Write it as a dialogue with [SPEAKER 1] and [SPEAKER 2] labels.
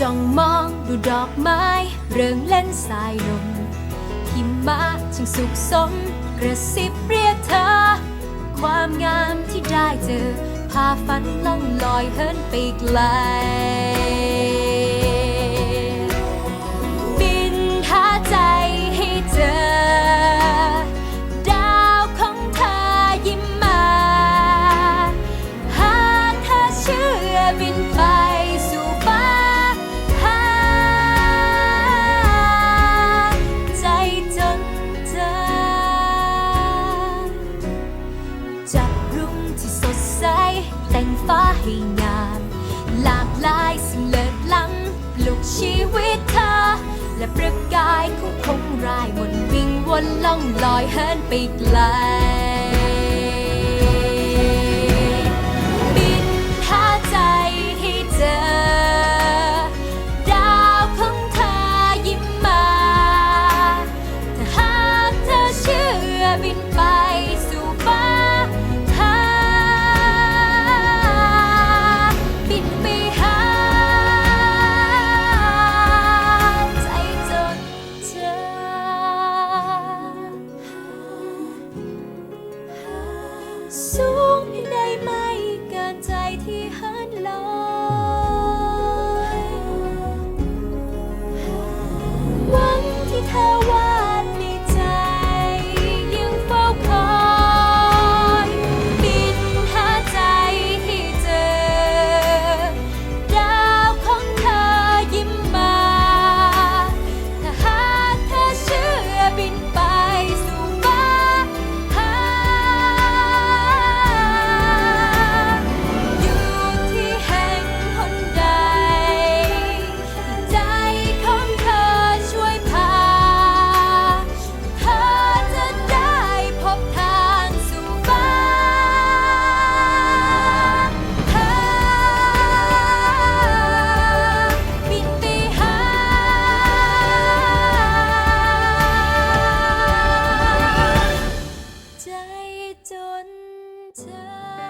[SPEAKER 1] จ้องมองดูดอกไม้ เริงเล่นสายลมหิมะช่างสุขสม กระซิบเรียกเธอ ความงามที่ได้เจอพาฝันล่องลอยเฮินไปไกล ที่สดใส แต่งฟ้าให้งาม หลากหลายสิ่งเลิศล้ำปลุกชีวิตเธอ และประกายของคงรายวนวิ่งวนล่องลอยเฮินไปไกล สูงได้ไหมการใจที่หันลอย time.